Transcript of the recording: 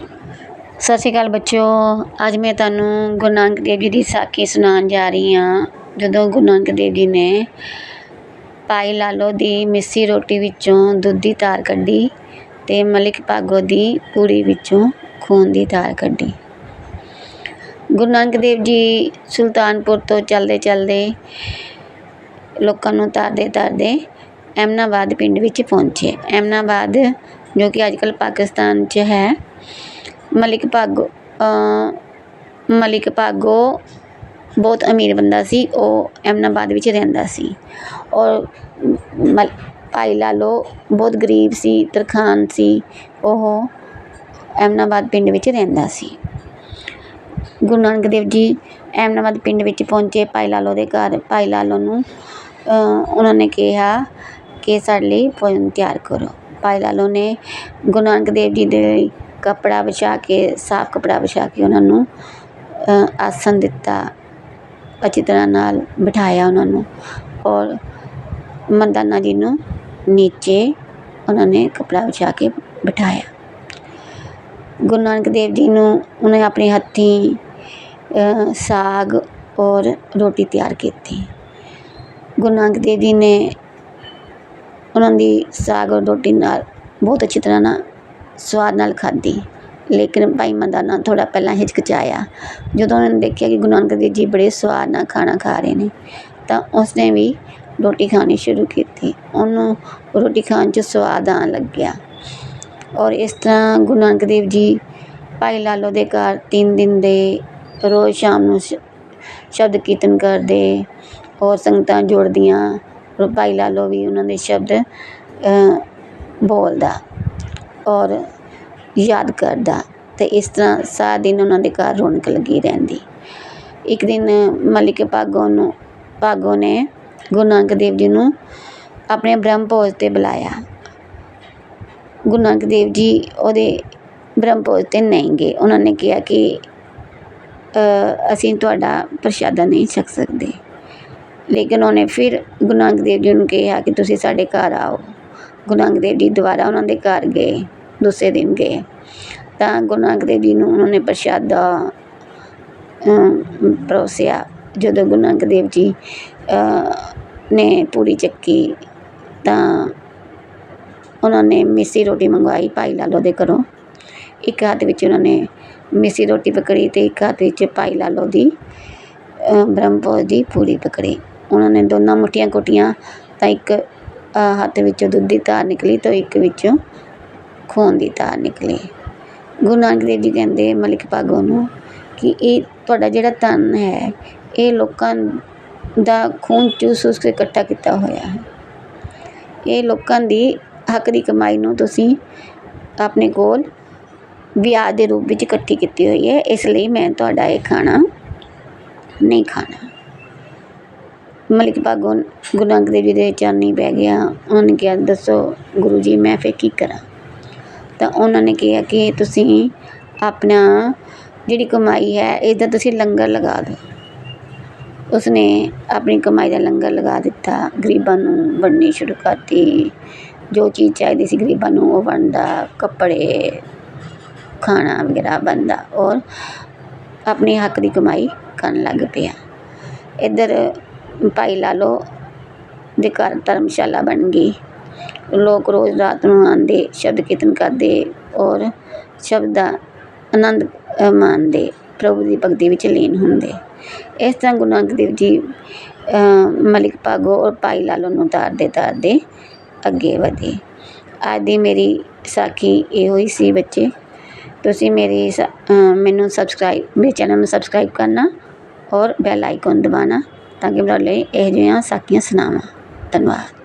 ਸਤਿ ਸ਼੍ਰੀ ਅਕਾਲ ਬੱਚਿਓ। ਅੱਜ ਮੈਂ ਤੁਹਾਨੂੰ ਗੁਰੂ ਨਾਨਕ ਦੇਵ ਜੀ ਦੀ ਸਾਖੀ ਸੁਣਾਉਣ ਜਾ ਰਹੀ ਹਾਂ। ਜਦੋਂ ਗੁਰੂ ਨਾਨਕ ਦੇਵ ਜੀ ਨੇ ਭਾਈ ਲਾਲੋ ਦੀ ਮਿੱਸੀ ਰੋਟੀ ਵਿੱਚੋਂ ਦੁੱਧ ਦੀ ਧਾਰ ਕੱਢੀ ਤੇ ਮਲਿਕ ਭਾਗੋ ਦੀ ਪੂੜੀ ਵਿੱਚੋਂ ਖੂਨ ਦੀ ਧਾਰ ਕੱਢੀ। ਗੁਰੂ ਨਾਨਕ ਦੇਵ ਜੀ ਸੁਲਤਾਨਪੁਰ ਤੋਂ ਚੱਲਦੇ ਚੱਲਦੇ ਲੋਕਾਂ ਨੂੰ ਤਾਰਦੇ ਤਾਰਦੇ ਐਮਨਾਬਾਦ ਪਿੰਡ ਵਿੱਚ ਪਹੁੰਚੇ। ਐਮਨਾਬਾਦ ਜੋ ਕਿ ਅੱਜ ਕੱਲ੍ਹ ਪਾਕਿਸਤਾਨ 'ਚ ਹੈ। ਮਲਿਕ ਭਾਗੋ ਮਲਿਕ ਭਾਗੋ ਬਹੁਤ ਅਮੀਰ ਬੰਦਾ ਸੀ। ਉਹ ਐਮਨਾਬਾਦ ਵਿੱਚ ਰਹਿੰਦਾ ਸੀ। ਔਰ ਮਲ, ਭਾਈ ਲਾਲੋ ਬਹੁਤ ਗਰੀਬ ਸੀ ਤਰਖਾਣ ਸੀ। ਉਹ ਐਮਨਾਬਾਦ ਪਿੰਡ ਵਿੱਚ ਰਹਿੰਦਾ ਸੀ। ਗੁਰੂ ਨਾਨਕ ਦੇਵ ਜੀ ਐਮਨਾਬਾਦ ਪਿੰਡ ਵਿੱਚ ਪਹੁੰਚੇ। ਭਾਈ ਲਾਲੋ ਦੇ ਘਰ, ਭਾਈ ਲਾਲੋ ਨੂੰ ਉਹਨਾਂ ਨੇ ਕਿਹਾ ਕਿ ਸਾਡੇ ਲਈ ਭੋਜਨ ਤਿਆਰ ਕਰੋ। ਭਾਈ ਲਾਲੋ ਨੇ ਗੁਰੂ ਨਾਨਕ ਦੇਵ ਜੀ ਦੇ ਕੱਪੜਾ ਵਿਛਾ ਕੇ, ਸਾਫ਼ ਕੱਪੜਾ ਵਿਛਾ ਕੇ ਉਹਨਾਂ ਨੂੰ ਆਸਨ ਦਿੱਤਾ, ਅੱਛੀ ਤਰ੍ਹਾਂ ਨਾਲ ਬਿਠਾਇਆ ਉਹਨਾਂ ਨੂੰ ਔਰ ਮਰਦਾਨਾ ਜੀ ਨੂੰ ਨੀਚੇ ਉਹਨਾਂ ਨੇ ਕੱਪੜਾ ਵਿਛਾ ਕੇ ਬਿਠਾਇਆ। ਗੁਰੂ ਨਾਨਕ ਦੇਵ ਜੀ ਨੂੰ ਉਹਨੇ ਆਪਣੇ ਹੱਥੀਂ ਸਾਗ ਔਰ ਰੋਟੀ ਤਿਆਰ ਕੀਤੀ। ਗੁਰੂ ਨਾਨਕ ਦੇਵ ਜੀ ਨੇ ਉਹਨਾਂ ਦੀ ਸਾਗ ਔਰ ਰੋਟੀ ਨਾਲ ਬਹੁਤ ਅੱਛੀ ਤਰ੍ਹਾਂ ਨਾਲ ਸਵਾਦ ਨਾਲ ਖਾਧੀ। ਲੇਕਿਨ ਭਾਈ ਮਰਦਾਨਾ ਥੋੜ੍ਹਾ ਪਹਿਲਾਂ ਹਿਚਕਿਚਾਇਆ। ਜਦੋਂ ਉਹਨਾਂ ਨੇ ਦੇਖਿਆ ਕਿ ਗੁਰੂ ਨਾਨਕ ਦੇਵ ਜੀ ਬੜੇ ਸਵਾਦ ਨਾਲ ਖਾਣਾ ਖਾ ਰਹੇ ਨੇ, ਤਾਂ ਉਸਨੇ ਵੀ ਰੋਟੀ ਖਾਣੀ ਸ਼ੁਰੂ ਕੀਤੀ। ਉਹਨੂੰ ਰੋਟੀ ਖਾਣ 'ਚ ਸਵਾਦ ਆਉਣ ਲੱਗਿਆ। ਔਰ ਇਸ ਤਰ੍ਹਾਂ ਗੁਰੂ ਨਾਨਕ ਦੇਵ ਜੀ ਭਾਈ ਲਾਲੋ ਦੇ ਘਰ ਤਿੰਨ ਦਿਨ ਦੇ ਰੋਜ਼ ਸ਼ਾਮ ਨੂੰ ਸ਼ਬਦ ਕੀਰਤਨ ਕਰਦੇ ਔਰ ਸੰਗਤਾਂ ਜੁੜਦੀਆਂ। ਭਾਈ ਲਾਲੋ ਵੀ ਉਹਨਾਂ ਦੇ ਸ਼ਬਦ ਬੋਲਦਾ ਔਰ ਯਾਦ ਕਰਦਾ ਅਤੇ ਇਸ ਤਰ੍ਹਾਂ ਸਾਰਾ ਦਿਨ ਉਹਨਾਂ ਦੇ ਘਰ ਰੌਣਕ ਲੱਗੀ ਰਹਿੰਦੀ। ਇੱਕ ਦਿਨ ਮਲਿਕ ਭਾਗੋ ਨੂੰ, ਭਾਗੋ ਨੇ ਗੁਰੂ ਨਾਨਕ ਦੇਵ ਜੀ ਨੂੰ ਆਪਣੇ ਬ੍ਰਹਮ ਭੋਜ 'ਤੇ ਬੁਲਾਇਆ। ਗੁਰੂ ਨਾਨਕ ਦੇਵ ਜੀ ਉਹਦੇ ਬ੍ਰਹਮ ਭੋਜ 'ਤੇ ਨਹੀਂ ਗਏ। ਉਹਨਾਂ ਨੇ ਕਿਹਾ ਕਿ ਅਸੀਂ ਤੁਹਾਡਾ ਪ੍ਰਸ਼ਾਦਾ ਨਹੀਂ ਛਕ ਸਕਦੇ। ਲੇਕਿਨ ਉਹਨੇ ਫਿਰ ਗੁਰੂ ਨਾਨਕ ਦੇਵ ਜੀ ਨੂੰ ਕਿਹਾ ਕਿ ਤੁਸੀਂ ਸਾਡੇ ਘਰ ਆਓ। ਗੁਰੂ ਨਾਨਕ ਦੇਵ ਜੀ ਦੁਬਾਰਾ ਉਹਨਾਂ ਦੇ ਘਰ ਗਏ, ਦੂਸਰੇ ਦਿਨ ਗਏ। ਤਾਂ ਗੁਰੂ ਨਾਨਕ ਦੇਵ ਜੀ ਨੂੰ ਉਹਨਾਂ ਨੇ ਪ੍ਰਸ਼ਾਦਾ ਪਰੋਸਿਆ। ਜਦੋਂ ਗੁਰੂ ਨਾਨਕ ਦੇਵ ਜੀ ਨੇ ਪੂਰੀ ਚੱਕੀ, ਤਾਂ ਉਹਨਾਂ ਨੇ ਮਿੱਸੀ ਰੋਟੀ ਮੰਗਵਾਈ ਭਾਈ ਲਾਲੋ ਦੇ ਘਰੋਂ। ਇੱਕ ਹੱਥ ਵਿੱਚ ਉਹਨਾਂ ਨੇ ਮਿੱਸੀ ਰੋਟੀ ਪਕੜੀ ਤੇ ਇੱਕ ਹੱਥ ਵਿੱਚ ਭਾਈ ਲਾਲੋ ਦੀ ਬ੍ਰਹਮਪੁਰ ਦੀ ਪੂਰੀ ਪਕੜੀ। ਉਹਨਾਂ ਨੇ ਦੋਨਾਂ ਮੁੱਠੀਆਂ ਕੁੱਟੀਆਂ ਤਾਂ ਇੱਕ ਹੱਥ ਵਿੱਚੋਂ ਦੁੱਧ ਦੀ ਧਾਰ ਨਿਕਲੀ ਤਾਂ ਇੱਕ ਵਿੱਚੋਂ ਖੂਨ ਦੀ ਧਾਰ ਨਿਕਲੀ। ਗੁਰੂ ਨਾਨਕ ਦੇਵ ਜੀ ਕਹਿੰਦੇ, ਮਲਿਕ ਭਾਗੋ ਨੂੰ ਕਿ ਇਹ ਤੁਹਾਡਾ ਜਿਹੜਾ ਧਨ ਹੈ, ਇਹ ਲੋਕਾਂ ਦਾ ਖੂਨ ਚੂਸ ਚੂਸ ਕੇ ਇਕੱਠਾ ਕੀਤਾ ਹੋਇਆ ਹੈ। ਇਹ ਲੋਕਾਂ ਦੀ ਹੱਕ ਦੀ ਕਮਾਈ ਨੂੰ ਤੁਸੀਂ ਆਪਣੇ ਕੋਲ ਵਿਆਜ ਦੇ ਰੂਪ ਵਿੱਚ ਇਕੱਠੀ ਕੀਤੀ ਹੋਈ ਹੈ। ਇਸ ਲਈ ਮੈਂ ਤੁਹਾਡਾ ਇਹ ਖਾਣਾ ਨਹੀਂ ਖਾਣਾ। ਮਲਿਕ ਭਾਗੋ ਗੁਰੂ ਨਾਨਕ ਦੇਵ ਜੀ ਦੇ ਚਰਨੀ ਪੈ ਗਿਆ। ਉਹਨਾਂ ਨੇ ਕਿਹਾ, ਦੱਸੋ ਗੁਰੂ ਜੀ, ਮੈਂ ਫਿਰ ਕੀ ਕਰਾਂ? ਤਾਂ ਉਹਨਾਂ ਨੇ ਕਿਹਾ ਕਿ ਤੁਸੀਂ ਆਪਣਾ ਜਿਹੜੀ ਕਮਾਈ ਹੈ, ਇਹਦਾ ਤੁਸੀਂ ਲੰਗਰ ਲਗਾ ਦਿਓ। ਉਸਨੇ ਆਪਣੀ ਕਮਾਈ ਦਾ ਲੰਗਰ ਲਗਾ ਦਿੱਤਾ। ਗਰੀਬਾਂ ਨੂੰ ਵੰਡਣੀ ਸ਼ੁਰੂ ਕਰਤੀ। ਜੋ ਚੀਜ਼ ਚਾਹੀਦੀ ਸੀ ਗਰੀਬਾਂ ਨੂੰ, ਉਹ ਵੰਡਦਾ। ਕੱਪੜੇ, ਖਾਣਾ ਵਗੈਰਾ ਬਣਦਾ ਔਰ ਆਪਣੇ ਹੱਕ ਦੀ ਕਮਾਈ ਕਰਨ ਲੱਗ ਪਿਆ। ਇੱਧਰ ਭਾਈ ਲਾਲੋ ਦੇ ਘਰ ਧਰਮਸ਼ਾਲਾ ਬਣ ਗਈ। ਲੋਕ ਰੋਜ਼ ਰਾਤ ਨੂੰ ਆਉਂਦੇ, ਸ਼ਬਦ ਕੀਰਤਨ ਕਰਦੇ ਔਰ ਸ਼ਬਦ ਦਾ ਆਨੰਦ ਮਾਣਦੇ, ਪ੍ਰਭੂ ਦੀ ਭਗਤੀ ਵਿੱਚ ਲੀਨ ਹੁੰਦੇ। ਇਸ ਤਰ੍ਹਾਂ ਗੁਰੂ ਨਾਨਕ ਦੇਵ ਜੀ ਮਲਿਕ ਭਾਗੋ ਔਰ ਭਾਈ ਲਾਲੋ ਨੂੰ ਤਾਰਦੇ ਤਾਰਦੇ ਅੱਗੇ ਵਧੇ। ਅੱਜ ਦੀ ਮੇਰੀ ਸਾਖੀ ਇਹੋ ਹੀ ਸੀ ਬੱਚੇ। ਤੁਸੀਂ ਮੇਰੀ ਮੈਨੂੰ ਸਬਸਕ੍ਰਾਈਬ ਮੇਰੇ ਚੈਨਲ ਨੂੰ ਸਬਸਕ੍ਰਾਈਬ ਕਰਨਾ ਔਰ ਬੈਲ ਆਈਕਨ ਦਬਾਉਣਾ। ਤਾਂ ਕਿ ਤੁਹਾਡੇ ਲਈ ਇਹੋ ਜਿਹੀਆਂ ਸਾਖੀਆਂ ਸੁਣਾਵਾਂ। ਧੰਨਵਾਦ।